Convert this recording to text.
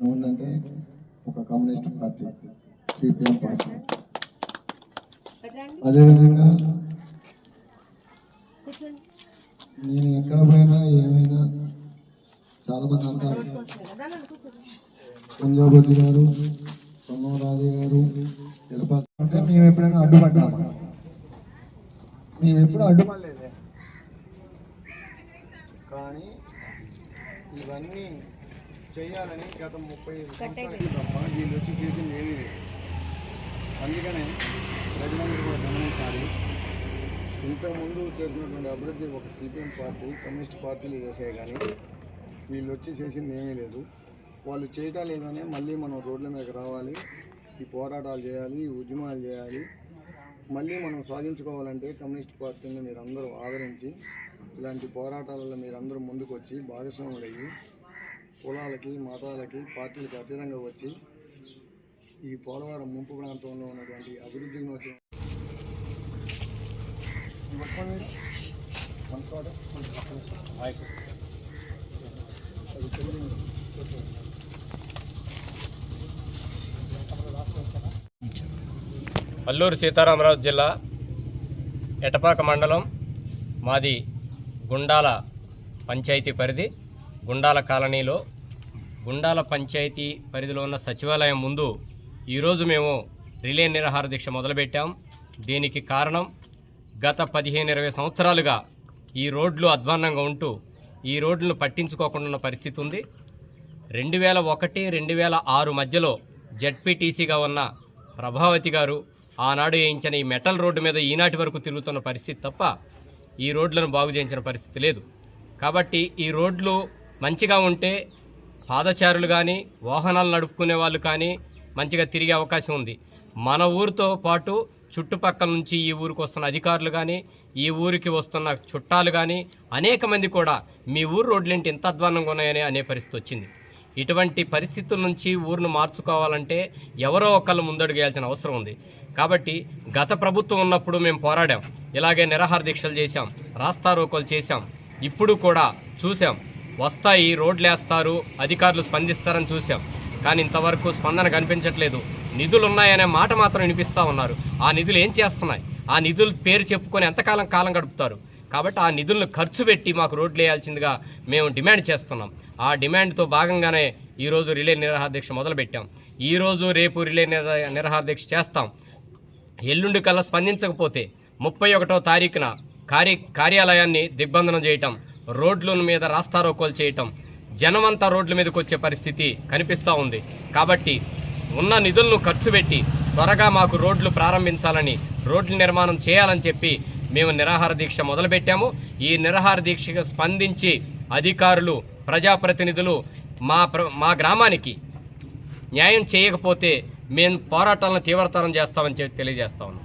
ఏముందంటే ఒక communist party CPM party. అదేవిధంగా నేను ఎక్కడ పోయినా ఏమైనా చాలా మంది అంటారు. పంజాబొద్ది గారు సోమరాజు గారు తిరుపతి అంటే మేము ఎప్పుడైనా అడ్డుపడ్డామా మేము ఎప్పుడు అడ్డుపడలేదే కానీ ఇవన్నీ చేయాలని గత ముప్పై తప్ప వీళ్ళు వచ్చి చేసింది ఏమీ లేదు. అందుకనే ప్రజలందరూ కూడా గమనించాలి. ఇంతకుముందు చేసినటువంటి అభివృద్ధి ఒక సిపిఎం పార్టీ కమ్యూనిస్ట్ పార్టీలు చేసాయి కానీ వీళ్ళు వచ్చి చేసింది ఏమీ లేదు. వాళ్ళు చేయటం లేదనే మళ్ళీ మనం రోడ్ల మీదకి రావాలి ఈ పోరాటాలు చేయాలి ఈ ఉద్యమాలు చేయాలి. మళ్ళీ మనం సాధించుకోవాలంటే కమ్యూనిస్ట్ పార్టీని మీరు అందరూ ఆదరించి ఇలాంటి పోరాటాలలో మీరందరూ ముందుకు వచ్చి భాగస్వాములు అయ్యి కులాలకి మతాలకి పార్టీలకు అతీతంగా వచ్చి ఈ పోలవరం ముంపు ప్రాంతంలో ఉన్నటువంటి అభివృద్ధిని వచ్చి అల్లూరు సీతారామరాజు జిల్లా ఎటపాక మండలం మాది గుండాల పంచాయతీ పరిధి. గుండాల కాలనీలో గుండాల పంచాయతీ పరిధిలో ఉన్న సచివాలయం ముందు ఈరోజు మేము రిలే నిరాహార దీక్ష మొదలుపెట్టాం. దీనికి కారణం గత పదిహేను ఇరవై సంవత్సరాలుగా ఈ రోడ్లు అధ్వాన్నంగా ఉంటూ ఈ రోడ్లను పట్టించుకోకుండా ఉన్న పరిస్థితి ఉంది. రెండు వేల ఒకటి రెండు వేల ఆరు మధ్యలో జడ్పీటీసీగా ఉన్న ప్రభావతి గారు ఆనాడు వేయించిన ఈ మెటల్ రోడ్డు మీద ఈనాటి వరకు తిరుగుతున్న పరిస్థితి తప్ప ఈ రోడ్లను బాగు చేయించిన పరిస్థితి లేదు. కాబట్టి ఈ రోడ్లు మంచిగా ఉంటే పాదచారులు కానీ వాహనాలు నడుపుకునే వాళ్ళు కానీ మంచిగా తిరిగే అవకాశం ఉంది. మన ఊరితో పాటు చుట్టుపక్కల నుంచి ఈ ఊరికి వస్తున్న అధికారులు కానీ ఈ ఊరికి వస్తున్న చుట్టాలు కానీ అనేక మంది కూడా మీ ఊరు రోడ్లేంటి ఎంత అధ్వానంగా ఉన్నాయని అనే పరిస్థితి వచ్చింది. ఇటువంటి పరిస్థితుల నుంచి ఊరును మార్చుకోవాలంటే ఎవరో ఒకళ్ళు ముందడుగేయాల్సిన అవసరం ఉంది. కాబట్టి గత ప్రభుత్వం ఉన్నప్పుడు మేము పోరాడాం. ఇలాగే నిరాహార దీక్షలు చేశాం. రాస్తా రోకోలు చేశాం. ఇప్పుడు కూడా చూసాం వస్తాయి రోడ్లు వేస్తారు అధికారులు స్పందిస్తారని చూసాం కానీ ఇంతవరకు స్పందన కనిపించట్లేదు. నిధులు ఉన్నాయనే మాట మాత్రం వినిపిస్తూ ఉన్నారు. ఆ నిధులు ఏం చేస్తున్నాయి? ఆ నిధులు పేరు చెప్పుకొని ఎంతకాలం కాలం గడుపుతారు? కాబట్టి ఆ నిధులను ఖర్చు పెట్టి మాకు రోడ్లు వేయాల్సిందిగా మేము డిమాండ్ చేస్తున్నాం. ఆ డిమాండ్తో భాగంగానే ఈరోజు రిలే నిరాహార మొదలుపెట్టాం. ఈరోజు రేపు రిలే నిరా- నిరాహార చేస్తాం. ఎల్లుండి కల్లా స్పందించకపోతే ముప్పై ఒకటో తారీఖున కార్య కార్యాలయాన్ని దిగ్బంధనం చేయటం రోడ్ల మీద రాస్తారోకోలు చేయటం జనమంతా రోడ్ల మీదకి వచ్చే పరిస్థితి కనిపిస్తూ ఉంది. కాబట్టి ఉన్న నిధులను ఖర్చు పెట్టి త్వరగా మాకు రోడ్లు ప్రారంభించాలని రోడ్ల నిర్మాణం చేయాలని చెప్పి మేము నిరాహార దీక్ష మొదలుపెట్టాము. ఈ నిరాహార దీక్షకు స్పందించి అధికారులు ప్రజాప్రతినిధులు మా ప్ర మా గ్రామానికి న్యాయం చేయకపోతే మేము పోరాటాలను తీవ్రతరం చేస్తామని చెప్పి తెలియజేస్తా ఉన్నాం.